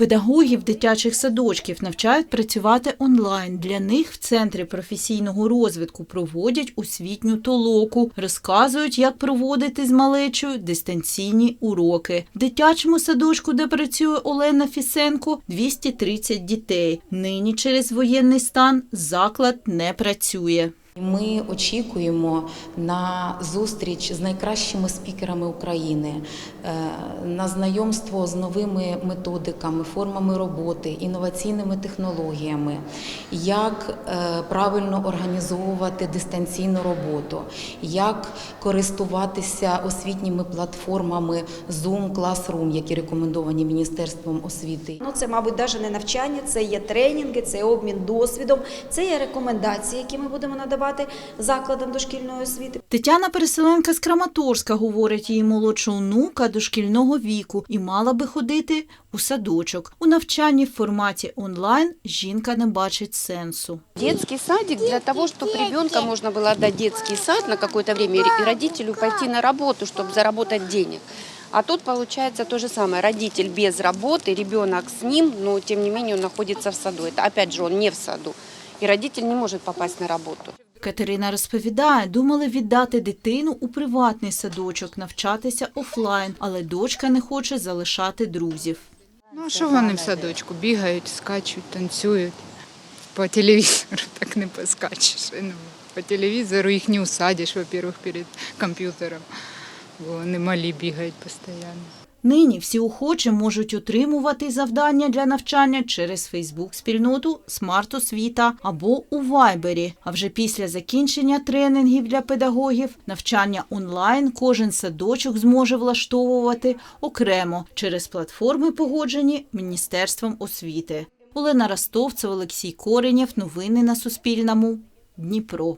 Педагогів дитячих садочків навчають працювати онлайн. Для них в центрі професійного розвитку проводять освітню толоку, розказують, як проводити з малечою дистанційні уроки. В дитячому садочку, де працює Олена Фісенко, 230 дітей. Нині через воєнний стан заклад не працює. Ми очікуємо на зустріч з найкращими спікерами України, е, на знайомство з новими методиками, формами роботи, інноваційними технологіями, як е, правильно організовувати дистанційну роботу, як користуватися освітніми платформами Zoom, Classroom, які рекомендовані Міністерством освіти. Ну, це, мабуть, навіть не навчання, це є тренінги, це обмін досвідом, це є рекомендації, які ми будемо надавати закладам дошкільної освіти. Тетяна Переселенка з Краматорська говорить, її молодша онука дошкільного віку і мала би ходити у садочок. У навчанні в форматі онлайн жінка не бачить сенсу. Детский садик для того, чтобы ребенка можно было отдать в детский сад на какое-то время и родителю пойти на работу, чтобы заработать денег. А тут получается то же самое. Родитель без работы, ребенок с ним, но тем не менее он находится в саду. Это опять же он не в саду. И родитель не может попасть на работу. Катерина розповідає, думали віддати дитину у приватний садочок, навчатися офлайн, але дочка не хоче залишати друзів. Ну, а що вони в садочку? Бігають, скачуть, танцюють. По телевізору так не поскачеш. Ну, по телевізору їх не усадиш, во-первых, перед комп'ютером, бо вони малі бігають постійно. Нині всі охочі можуть отримувати завдання для навчання через Фейсбук-спільноту «Смарт Освіта» або у Вайбері. А вже після закінчення тренінгів для педагогів навчання онлайн кожен садочок зможе влаштовувати окремо через платформи, погоджені Міністерством освіти. Олена Ростовцев, Олексій Коренєв. Новини на Суспільному. Дніпро.